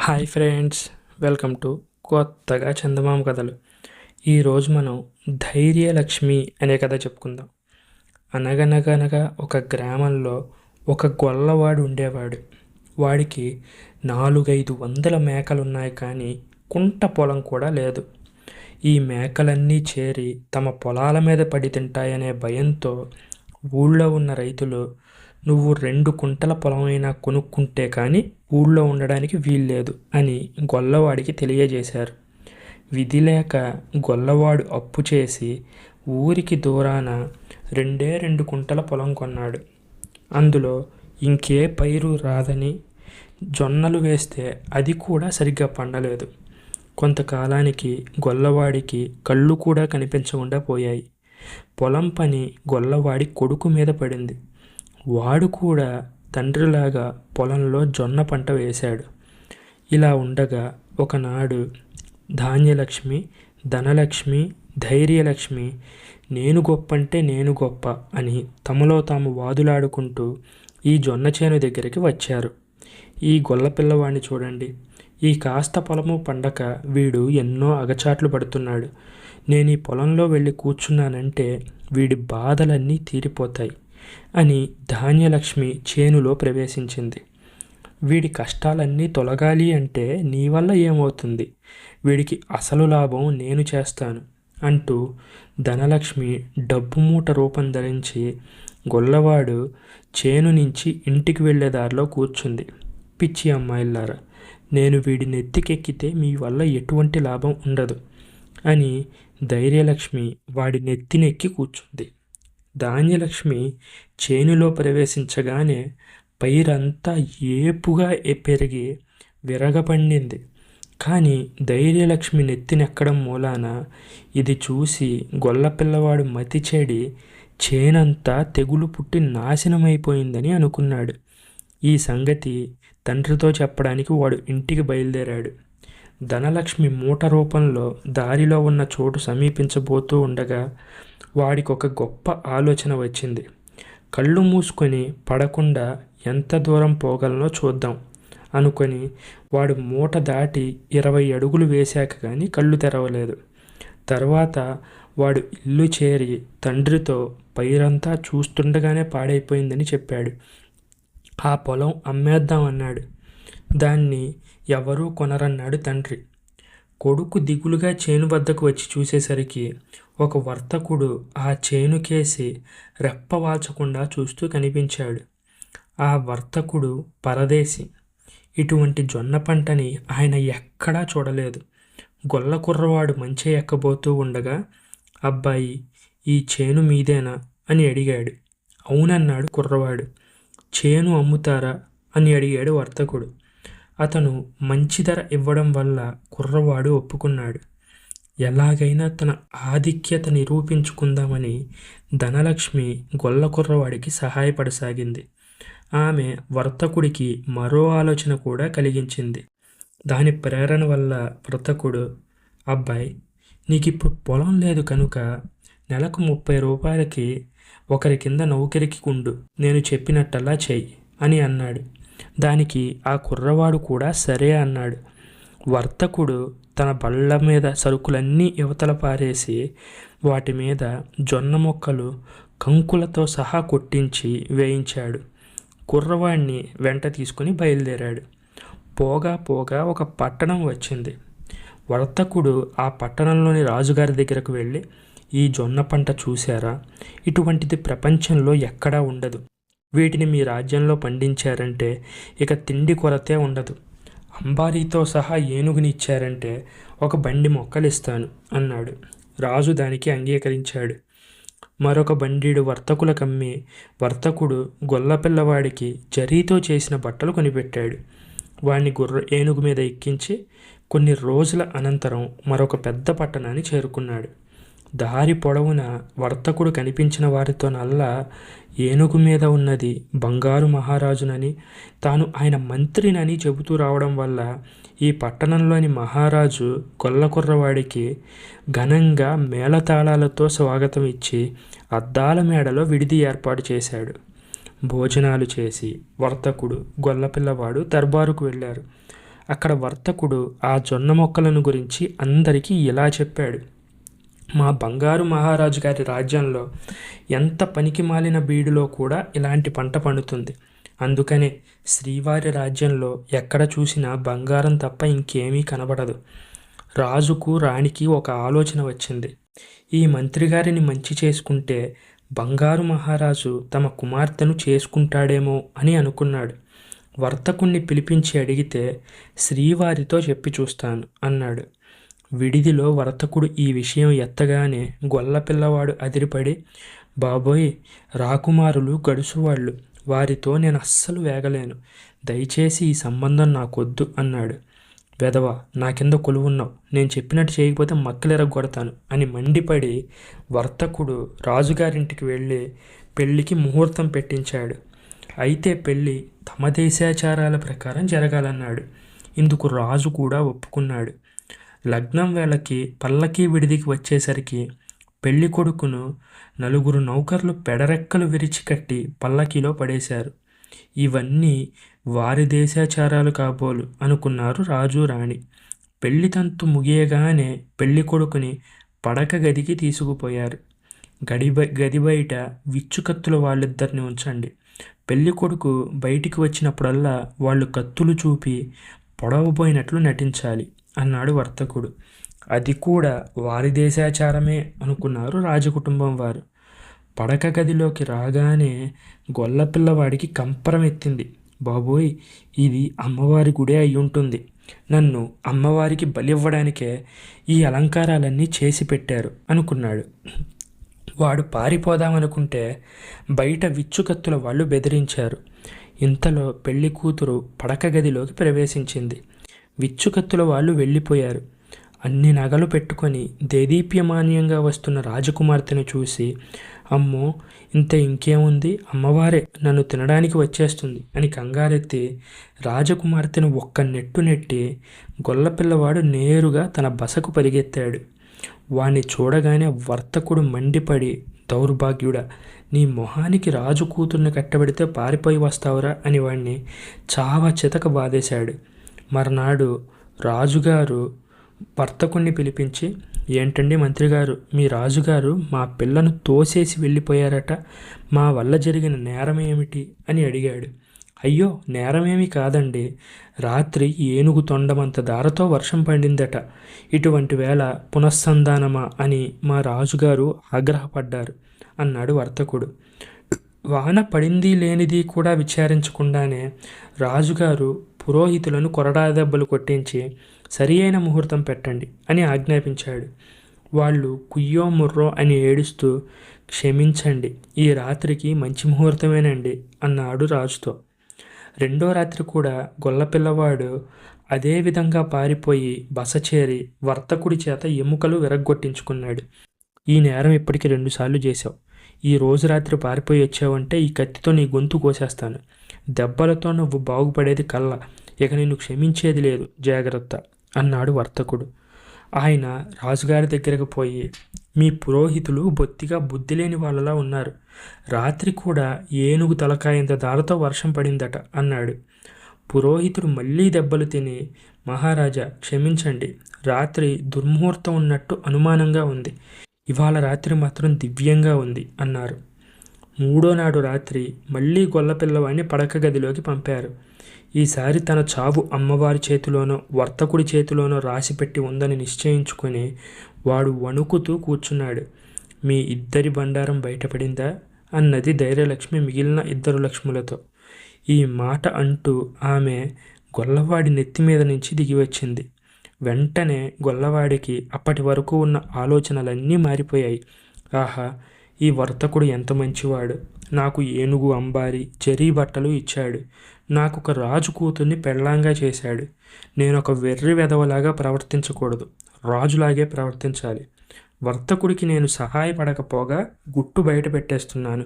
Hi friends welcome to కొత్తగా చందమామ కథలు. ఈరోజు మనం ధైర్యలక్ష్మి అనే కథ చెప్పుకుందాం. అనగనగనగా ఒక గ్రామంలో ఒక గొల్లవాడు ఉండేవాడు. వాడికి నాలుగైదు వందల మేకలు ఉన్నాయి కానీ కుంట పొలం కూడా లేదు. ఈ మేకలన్నీ చేరి తమ పొలాల మీద పడి తింటాయనే భయంతో ఊళ్ళో ఉన్న రైతులు నువ్వు రెండు కుంటల పొలమైనా కొనుక్కుంటే కానీ ఊళ్ళో ఉండడానికి వీల్లేదు అని గొల్లవాడికి తెలియజేశారు. విధి లేక గొల్లవాడు అప్పు చేసి ఊరికి దూరాన రెండే రెండు కుంటల పొలం కొన్నాడు. అందులో ఇంకే పైరు రాదని జొన్నలు వేస్తే అది కూడా సరిగ్గా పండలేదు. కొంతకాలానికి గొల్లవాడికి కళ్ళు కూడా కనిపించకుండా పోయాయి. పొలం పని గొల్లవాడి కొడుకు మీద పడింది. వాడు కూడా తండ్రిలాగా పొలంలో జొన్న పంట వేశాడు. ఇలా ఉండగా ఒకనాడు ధాన్యలక్ష్మి ధనలక్ష్మి ధైర్యలక్ష్మి నేను గొప్ప అంటే నేను గొప్ప అని తమలో తాము వాదులాడుకుంటూ ఈ జొన్న చేను దగ్గరికి వచ్చారు. ఈ గొల్ల పిల్లవాడిని చూడండి. ఈ కాస్త పొలము పండక వీడు ఎన్నో అగచాట్లు పడుతున్నాడు. నేను ఈ పొలంలో వెళ్ళి కూర్చున్నానంటే వీడి బాధలన్నీ తీరిపోతాయి. అని ధాన్యలక్ష్మి చేనులో ప్రవేశించింది. వీడి కష్టాలన్నీ తొలగాలి అంటే నీ వల్ల ఏమవుతుంది? వీడికి అసలు లాభం నేను చేస్తాను అంటూ ధనలక్ష్మి డబ్బు మూట రూపం ధరించి గొల్లవాడు చేను నుంచి ఇంటికి వెళ్ళే దారిలో కూర్చుంది. పిచ్చి అమ్మాయిల్లారా నేను వీడి నెత్తికెక్కితే మీ వల్ల ఎటువంటి లాభం ఉండదు అని ధైర్యలక్ష్మి వాడి నెత్తినెక్కి కూర్చుంది. ధాన్యలక్ష్మి చేనులో ప్రవేశించగానే పైరంతా ఏపుగా పెరిగి విరగపండింది. కానీ ధైర్యలక్ష్మి నెత్తినెక్కడం మూలాన ఇది చూసి గొల్లపిల్లవాడు మతిచేడి చేనంతా తెగులు పుట్టి నాశనమైపోయిందని అనుకున్నాడు. ఈ సంగతి తండ్రితో చెప్పడానికి వాడు ఇంటికి బయలుదేరాడు. ధనలక్ష్మి మూట రూపంలో దారిలో ఉన్న చోటు సమీపించబోతూ ఉండగా వాడికి ఒక గొప్ప ఆలోచన వచ్చింది. కళ్ళు మూసుకొని పడకుండా ఎంత దూరం పోగలనో చూద్దాం అనుకొని వాడు మూట దాటి ఇరవై అడుగులు వేశాక కానీ కళ్ళు తెరవలేదు. తర్వాత వాడు ఇల్లు చేరి తండ్రితో పైరంతా చూస్తుండగానే పాడైపోయిందని చెప్పాడు. ఆ పొలం అమ్మేద్దాం అన్నాడు. దాన్ని ఎవరూ కొనరన్నాడు తండ్రి. కొడుకు దిగులుగా చేను వద్దకు వచ్చి చూసేసరికి ఒక వర్తకుడు ఆ చేనుకేసి రెప్పవాల్చకుండా చూస్తూ కనిపించాడు. ఆ వర్తకుడు పరదేశి. ఇటువంటి జొన్న పంటని ఆయన ఎక్కడా చూడలేదు. గొల్ల కుర్రవాడు మంచి ఎక్కబోతూ ఉండగా అబ్బాయి ఈ చేను మీదేనా? అని అడిగాడు. అవునన్నాడు కుర్రవాడు. చేను అమ్ముతారా? అని అడిగాడు వర్తకుడు. అతను మంచి ధర ఇవ్వడం వల్ల కుర్రవాడు ఒప్పుకున్నాడు. ఎలాగైనా తన ఆధిక్యత నిరూపించుకుందామని ధనలక్ష్మి గొల్ల కుర్రవాడికి సహాయపడసాగింది. ఆమె వర్తకుడికి మరో ఆలోచన కూడా కలిగించింది. దాని ప్రేరణ వల్ల వర్తకుడు అబ్బాయి నీకు ఇప్పుడు పొలం లేదు కనుక నెలకు ముప్పై రూపాయలకి ఒకరి కింద నౌకరికి ఉండు నేను చెప్పినట్టల్లా చెయ్యి అని అన్నాడు. దానికి ఆ కుర్రవాడు కూడా సరే అన్నాడు. వర్తకుడు తన బళ్ళ మీద సరుకులన్నీ యువతల పారేసి వాటి మీద జొన్న మొక్కలు కంకులతో సహా కొట్టించి వేయించాడు. కుర్రవాడిని వెంట తీసుకుని బయలుదేరాడు. పోగా పోగా ఒక పట్టణం వచ్చింది. వర్తకుడు ఆ పట్టణంలోని రాజుగారి దగ్గరకు వెళ్ళి ఈ జొన్న పంట చూశారా? ఇటువంటిది ప్రపంచంలో ఎక్కడా ఉండదు. వీటిని మీ రాజ్యంలో పండించారంటే ఇక తిండి కొరతే ఉండదు. అంబారీతో సహా ఏనుగుని ఇచ్చారంటే ఒక బండి మొక్కలు ఇస్తాను అన్నాడు. రాజు దానికి అంగీకరించాడు. మరొక బండీడు వర్తకులకమ్మి వర్తకుడు గొల్లపిల్లవాడికి జరీతో చేసిన బట్టలు కొనిపెట్టాడు. వాణ్ణి గుర్ర ఏనుగు మీద ఎక్కించి కొన్ని రోజుల అనంతరం మరొక పెద్ద పట్టణాన్ని చేరుకున్నాడు. దారి పొడవున వర్తకుడు కనిపించిన వారితోనల్లా ఏనుగు మీద ఉన్నది బంగారు మహారాజునని తాను ఆయన మంత్రినని చెబుతూ రావడం వల్ల ఈ పట్టణంలోని మహారాజు కొల్లకుర్రవాడికి ఘనంగా మేళతాళాలతో స్వాగతం ఇచ్చి అద్దాల మేడలో విడిది ఏర్పాటు చేశాడు. భోజనాలు చేసి వర్తకుడు గొల్లపిల్లవాడు దర్బారుకు వెళ్ళారు. అక్కడ వర్తకుడు ఆ జొన్న మొక్కలను గురించి అందరికీ ఇలా చెప్పాడు. మా బంగారు మహారాజు గారి రాజ్యంలో ఎంత పనికి మాలిన బీడులో కూడా ఇలాంటి పంట పండుతుంది. అందుకనే శ్రీవారి రాజ్యంలో ఎక్కడ చూసినా బంగారం తప్ప ఇంకేమీ కనబడదు. రాజుకు రాణికి ఒక ఆలోచన వచ్చింది. ఈ మంత్రి గారిని మంచి చేసుకుంటే బంగారు మహారాజు తమ కుమార్తెను చేసుకుంటాడేమో అని అనుకున్నాడు. వర్తకుణ్ణి పిలిపించి అడిగితే శ్రీవారితో చెప్పి చూస్తాను అన్నాడు. విడిదిలో వర్తకుడు ఈ విషయం ఎత్తగానే గొల్ల పిల్లవాడు అదిరిపడి బాబోయ్ రాకుమారులు గడుసువాళ్ళు వారితో నేను అస్సలు వేగలేను. దయచేసి ఈ సంబంధం నాకొద్దు అన్నాడు. వెధవ నా కింద కొలువున్నావు. నేను చెప్పినట్టు చేయకపోతే మక్కలెరగొడతాను అని మండిపడి వర్తకుడు రాజుగారింటికి వెళ్ళి పెళ్ళికి ముహూర్తం పెట్టించాడు. అయితే పెళ్ళి తమ దేశాచారాల ప్రకారం జరగాలన్నాడు. ఇందుకు రాజు కూడా ఒప్పుకున్నాడు. లగ్నం వేళకి పల్లకి విడిదికి వచ్చేసరికి పెళ్ళి కొడుకును నలుగురు నౌకర్లు పెడరెక్కలు విరిచి కట్టి పల్లకీలో పడేశారు. ఇవన్నీ వారి దేశాచారాలు కాబోలు అనుకున్నారు రాజు రాణి. పెళ్ళి తంతు ముగియగానే పెళ్ళి కొడుకుని పడక గదికి తీసుకుపోయారు. గడి గది బయట విచ్చుకత్తుల వాళ్ళిద్దరిని ఉంచండి. పెళ్ళి కొడుకు బయటికి వచ్చినప్పుడల్లా వాళ్ళు కత్తులు చూపి పొడవబోయినట్లు నటించాలి. అన్నాడు వర్తకుడు. అది కూడా వారి దేశాచారమే అనుకున్నారు రాజకుటుంబం వారు. పడక గదిలోకి రాగానే గొల్ల పిల్లవాడికి కంపరం ఎత్తింది. బాబోయ్ ఇది అమ్మవారి గుడే అయి ఉంటుంది. నన్ను అమ్మవారికి బలివ్వడానికే ఈ అలంకారాలన్నీ చేసి పెట్టారు అనుకున్నాడు. వాడు పారిపోదామనుకుంటే బయట విచ్చుకత్తుల వాళ్ళు బెదిరించారు. ఇంతలో పెళ్ళి కూతురు పడక గదిలోకి ప్రవేశించింది. విచ్చుకత్తుల వాళ్ళు వెళ్ళిపోయారు. అన్ని నగలు పెట్టుకొని దేదీప్యమాన్యంగా వస్తున్న రాజకుమార్తెను చూసి అమ్మో ఇంత ఇంకేముంది? అమ్మవారే నన్ను తినడానికి వచ్చేస్తుంది అని కంగారెత్తి రాజకుమార్తెను ఒక్క నెట్టు నెట్టి గొల్లపిల్లవాడు నేరుగా తన బసకు పరిగెత్తాడు. వాణ్ణి చూడగానే వర్తకుడు మండిపడి దౌర్భాగ్యుడా నీ మొహానికి రాజు కూతుర్ని కట్టబెడితే పారిపోయి వస్తావురా అని వాణ్ణి చావ చితక బాధేశాడు. మర్నాడు రాజుగారు వర్తకుణ్ణి పిలిపించి ఏంటండి మంత్రిగారు మీ రాజుగారు మా పిల్లను తోసేసి వెళ్ళిపోయారట. మా వల్ల జరిగిన నేరం ఏమిటి అని అడిగాడు. అయ్యో నేరమేమి కాదండి. రాత్రి ఏనుగు తొండమంత దారతో వర్షం పడిందట. ఇటువంటి వేళ పునఃసంధానమా? అని మా రాజుగారు ఆగ్రహపడ్డారు అన్నాడు వర్తకుడు. వాన పడింది లేనిది కూడా విచారించకుండానే రాజుగారు పురోహితులను కొరడా దెబ్బలు కొట్టించి సరి అయిన ముహూర్తం పెట్టండి అని ఆజ్ఞాపించాడు. వాళ్ళు కుయ్యో ముర్రో అని ఏడుస్తూ క్షమించండి ఈ రాత్రికి మంచి ముహూర్తమేనండి అన్నాడు రాజుతో. రెండో రాత్రి కూడా గొల్లపిల్లవాడు అదే విధంగా పారిపోయి బస చేరి వర్తకుడి చేత ఎముకలు విరగ్గొట్టించుకున్నాడు. ఈ నేరం ఇప్పటికి రెండుసార్లు చేశావు. ఈ రోజు రాత్రి పారిపోయి వచ్చావంటే ఈ కత్తితో నీ గొంతు కోసేస్తాను. దెబ్బలతో నువ్వు బాగుపడేది కళ్ళ. ఇక నిన్ను క్షమించేది లేదు. జాగ్రత్త అన్నాడు వర్తకుడు. ఆయన రాజుగారి దగ్గరకు పోయి మీ పురోహితులు బొత్తిగా బుద్ధి లేని వాళ్ళలా ఉన్నారు. రాత్రి కూడా ఏనుగు తలకాయంత దారతో వర్షం పడిందట అన్నాడు. పురోహితుడు మళ్ళీ దెబ్బలు తిని మహారాజా క్షమించండి. రాత్రి దుర్ముహూర్తం ఉన్నట్టు అనుమానంగా ఉంది. ఇవాళ రాత్రి మాత్రం దివ్యంగా ఉంది అన్నారు. మూడో నాడు రాత్రి మళ్ళీ గొల్లపిల్లవాడిని పడక గదిలోకి పంపారు. ఈసారి తన చావు అమ్మవారి చేతిలోనో వర్తకుడి చేతిలోనో రాసిపెట్టి ఉందని నిశ్చయించుకొని వాడు వణుకుతూ కూర్చున్నాడు. మీ ఇద్దరి బండారం బయటపడిందా? అన్నది ధైర్యలక్ష్మి మిగిలిన ఇద్దరు లక్ష్ములతో. ఈ మాట అంటూ ఆమె గొల్లవాడి నెత్తి మీద నుంచి దిగివచ్చింది వెంటనే గొల్లవాడికి అప్పటి వరకు ఉన్న ఆలోచనలన్నీ మారిపోయాయి. ఆహా ఈ వర్తకుడు ఎంత మంచివాడు? నాకు ఏనుగు అంబారి చెరీ బట్టలు ఇచ్చాడు. నాకు ఒక రాజు కూతుర్ని పెళ్ళాంగా చేశాడు. నేను ఒక వెర్రి వెధవలాగా ప్రవర్తించకూడదు. రాజులాగే ప్రవర్తించాలి. వర్తకుడికి నేను సహాయపడకపోగా గుట్టు బయట పెట్టేస్తున్నాను.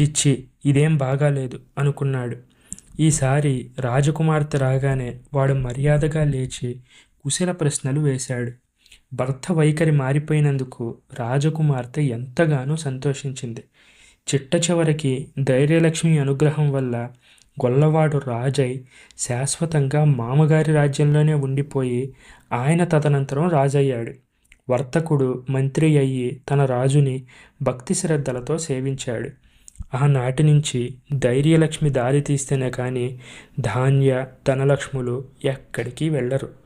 చిచ్చి ఇదేం బాగాలేదు అనుకున్నాడు. ఈసారి రాజకుమార్తె రాగానే వాడు మర్యాదగా లేచి కుశల ప్రశ్నలు వేశాడు. భర్త వైఖరి మారిపోయినందుకు రాజకుమార్తె ఎంతగానో సంతోషించింది. చిట్ట చివరికి ధైర్యలక్ష్మి అనుగ్రహం వల్ల గొల్లవాడు రాజై శాశ్వతంగా మామగారి రాజ్యంలోనే ఉండిపోయి ఆయన తదనంతరం రాజయ్యాడు. వర్తకుడు మంత్రి అయ్యి తన రాజుని భక్తి శ్రద్ధలతో సేవించాడు. ఆనాటి నుంచి ధైర్యలక్ష్మి దారి తీస్తేనే కానీ ధాన్య ధనలక్ష్ములు ఎక్కడికి వెళ్ళరు.